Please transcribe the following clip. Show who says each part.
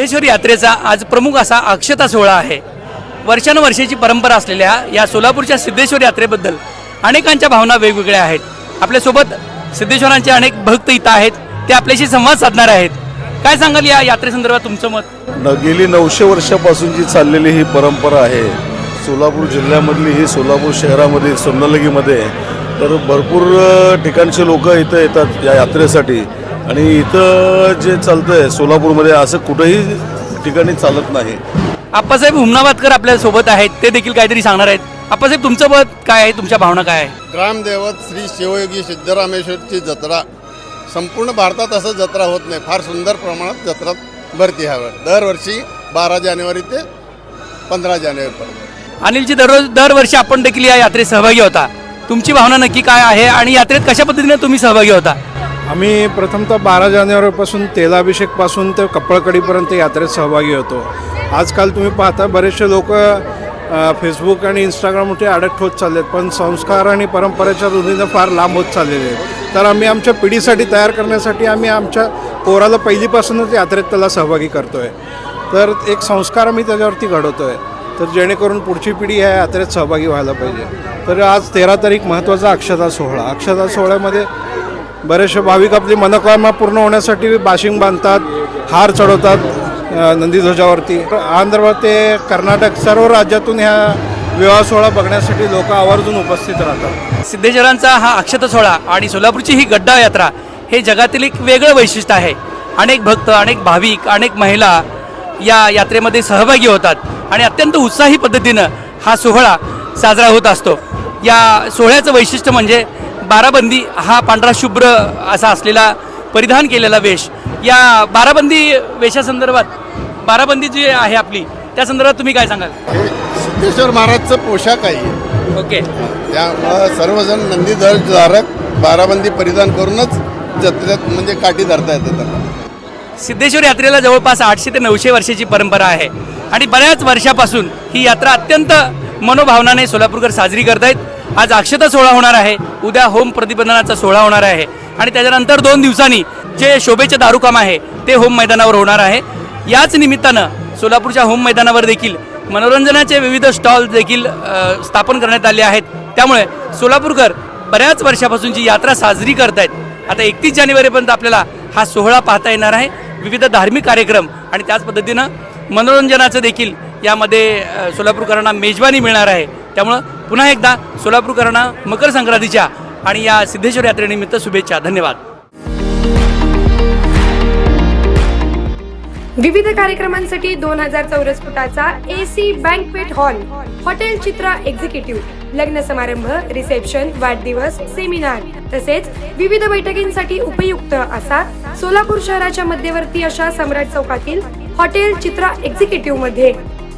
Speaker 1: सिद्धेश्वर यात्रेचा आज प्रमुख असा अक्षता सोहळा आहे. वर्षानुवर्षाची परंपरा असलेल्या या सोलापूरच्या सिद्धेश्वर यात्रेबद्दल अनेकांच्या भावना वेगवेगळ्या आहेत. आपल्यासोबत सिद्धेश्वरांचे अनेक भक्त इथं आहेत. ते आपल्याशी संवाद साधणार आहेत. काय सांगाल या यात्रेसंदर्भात तुमचं मत?
Speaker 2: न गेली नऊशे वर्षापासून जी चाललेली ही परंपरा आहे सोलापूर जिल्ह्यामधली ही सोलापूर शहरामध्ये सोन्नलगीमध्ये तर भरपूर ठिकाणचे लोक इथं येतात या यात्रेसाठी. आणि इथं जे चालतंय सोलापूरमध्ये असं कुठंही ठिकाणी चालत नाही.
Speaker 1: आप्पासाहेब हुमनाबादकर आपल्यासोबत आहेत ते देखील काहीतरी सांगणार आहेत. आप्पासाहेब तुमचं मत काय आहे? तुमच्या भावना काय आहे?
Speaker 3: ग्रामदैवत श्री शिवयोगी सिद्धरामेश्वरची जत्रा. संपूर्ण भारतात असं जत्रा होत नाही. फार सुंदर प्रमाणात जत्रा भरती ह्यावर दरवर्षी बारा जानेवारी ते पंधरा जानेवारीपर्यंत
Speaker 1: अनिलजी दररोज दरवर्षी आपण देखील या यात्रेत सहभागी होता. तुमची भावना नक्की काय आहे? आणि यात्रेत कशा पद्धतीने तुम्ही सहभागी होता?
Speaker 4: आम्ही प्रथमतः बारा जानेवारीपासून तेलाभिषेकपासून ते कपळकडीपर्यंत यात्रेत सहभागी होतो. आजकाल तुम्ही पाहता बरेचसे लोक फेसबुक आणि इंस्टाग्रामवरती अडक्ट होत चालले आहेत पण संस्कार आणि परंपरेच्या रुंदीनं फार लांब होत चाललेले आहेत. तर आम्ही आमच्या पिढीसाठी तयार करण्यासाठी आम्ही आमच्या पोराला पहिलीपासूनच यात्रेत त्याला सहभागी करतो आहे तर एक संस्कार आम्ही त्याच्यावरती घडवतो आहे तर जेणेकरून पुढची पिढी ह्या यात्रेत सहभागी व्हायला पाहिजे. तर आज तेरा तारीख महत्त्वाचा अक्षता सोहळा. अक्षता सोहळ्यामध्ये बरेचसे भाविक आपली मनोकामना पूर्ण होण्यासाठी बाशिंग बांधतात हार चढवतात नंदीध्वजावरती आंध्र ते कर्नाटक सर्व राज्यातून ह्या विवाह सोहळा बघण्यासाठी लोक आवर्जून उपस्थित राहतात.
Speaker 1: सिद्धेश्वरांचा हा अक्षत सोहळा आणि सोलापूरची ही गड्डा यात्रा हे जगातील एक वेगळं वैशिष्ट्य आहे. अनेक भक्त अनेक भाविक अनेक महिला या यात्रेमध्ये सहभागी होतात आणि अत्यंत उत्साही पद्धतीनं हा सोहळा साजरा होत असतो. या सोहळ्याचं वैशिष्ट्य म्हणजे बाराबंदी हा पांढरा शुभ्र असा असलेला परिधान केलेला वेश. या बाराबंदी वेशासंदर्भात बाराबंदी जी आहे आपली त्या संदर्भात तुम्ही काय सांगाल?
Speaker 3: हे सिद्धेश्वर महाराजचं पोशाख आहे.
Speaker 1: ओके.
Speaker 3: त्यामुळं सर्वजण नंदीधर धारक बाराबंदी परिधान करूनच जत्रेत म्हणजे काठी धरता येते त्यांना.
Speaker 1: सिद्धेश्वर यात्रेला जवळपास आठशे ते नऊशे वर्षाची परंपरा आहे. आणि बऱ्याच वर्षापासून ही यात्रा अत्यंत मनोभावनाने सोलापूरकर साजरी करतायत. आज अक्षता सोहळा होणार आहे. उद्या होम प्रतिबंधनाचा सोहळा होणार आहे. आणि त्याच्यानंतर दोन दिवसांनी जे शोभेचे दारुकाम आहे ते होम मैदानावर होणार आहे. याच निमित्तानं सोलापूरच्या होम मैदानावर देखील मनोरंजनाचे विविध स्टॉल देखील स्थापन करण्यात आले आहेत. त्यामुळे सोलापूरकर बऱ्याच वर्षापासून जी यात्रा साजरी करत आहेत आता एकतीस जानेवारीपर्यंत आपल्याला हा सोहळा पाहता येणार आहे. विविध धार्मिक कार्यक्रम आणि त्याच पद्धतीनं मनोरंजनाचं देखील यामध्ये सोलापूरकरांना मेजवानी मिळणार आहे. त्यामुळं पुन्हा एकदा सोलापूरकरांना मकर संक्रांतीच्या आणि या सिद्धेश्वर यात्रेनिमित्त शुभेच्छा. धन्यवाद.
Speaker 5: विविध कार्यक्रमांसाठी दोन हजार चौरस फुटाचा A C banquet hall hotel Chitra executive लग्न समारंभ रिसेप्शन वाढदिवस सेमिनार तसेच विविध बैठकींसाठी उपयुक्त असा सोलापूर शहराच्या मध्यवर्ती अशा सम्राट चौकातील हॉटेल चित्रा एक्झिक्युटिव्हमध्ये.